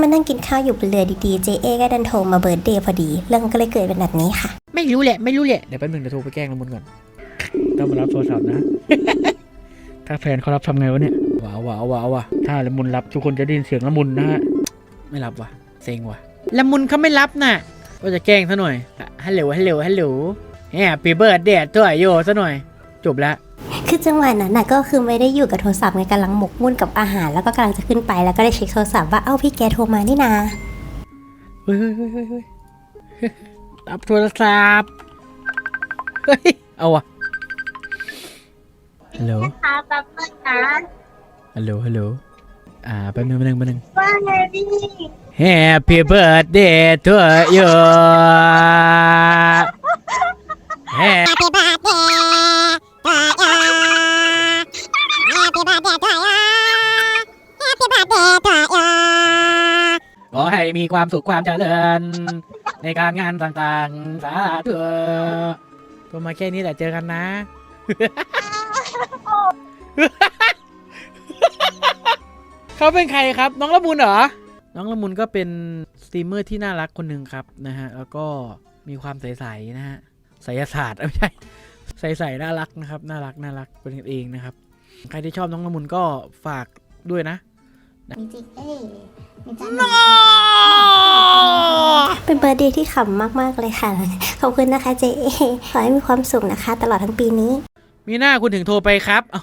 มานั่งกินข้าวอยู่บนเรือดีๆ เจเอก็ดันโทรมาเบิร์ดเดย์พอดี เรื่องก็เลยเกิดเป็นแบบนี้ค่ะ ไม่รู้แหละ ไม่รู้แหละ เดี๋ยวแป๊บนึงเดี๋ยวโทรไปแกล้งละมุนก่อน ต้องมารับโทรศัพท์นะ ถ้าแฟนเขารับทำไงวะเนี่ยว้าวว้าวว้าวว่ะถ้าละมุนรับทุกคนจะได้ยินเสียงละมุนนะฮะ ไม่รับว่ะ เซ็งว่ะ ละมุนเขาไม่รับน่ะ ก็จะแกล้งซะหน่อย ฮัลโหล ฮัลโหล ฮัลโหลแฮปปี้เบิร์ดเดย์ตัวโยซะหน่อย จบละ คือจังหวะนั้นน่ะก็คือไม่ได้อยู่กับโทรศัพท์ไงกำลังหมกมุ่นกับอาหาร แล้วก็กำลังจะขึ้นไปแล้วก็ได้เช็คโทรศัพท์ว่าเอ้าพี่แกโทรมานี่นาเฮ้ยเฮ้ยเฮ้ยเฮ้ยรับโทรศัพท์เฮ้ยเอาวะฮัลโหลค่ะแป๊บนึงนะฮัลโหลฮัลโหลอ่าแป๊บนึงแป๊บนึงแป๊บนึง ว่าไงพี่ Happy birthday to you Happy birthday Happy birthday to you. Happy birthday to you. ขอให้มีความสุขความเจริญ ในการงานต่างๆ สาธุตัวมาแค่นี้แหละเจอกันนะ เขาเป็นใครครับ น้องละมุนเหรอ น้องละมุนก็เป็นสตรีมเมอร์ที่น่ารักคนหนึ่งครับนะฮะ แล้วก็มีความใสๆนะฮะไสยศาสตร์เอ้ยไม่ใช่ใสๆน่ารักนะครับ น่ารักน่ารักเป็นกันเองนะครับ ใครที่ชอบน้องละมุนก็ฝากด้วยนะมีจิเอ้มีจันเป็นเบิร์ดเดย์ที่ขำมาก ๆ เลยค่ะ ขอบคุณนะคะเจเอขอให้มีความสุขนะคะ ตลอดทั้งปีนี้ มีหน้าคุณถึงโทรไปครับเอ้า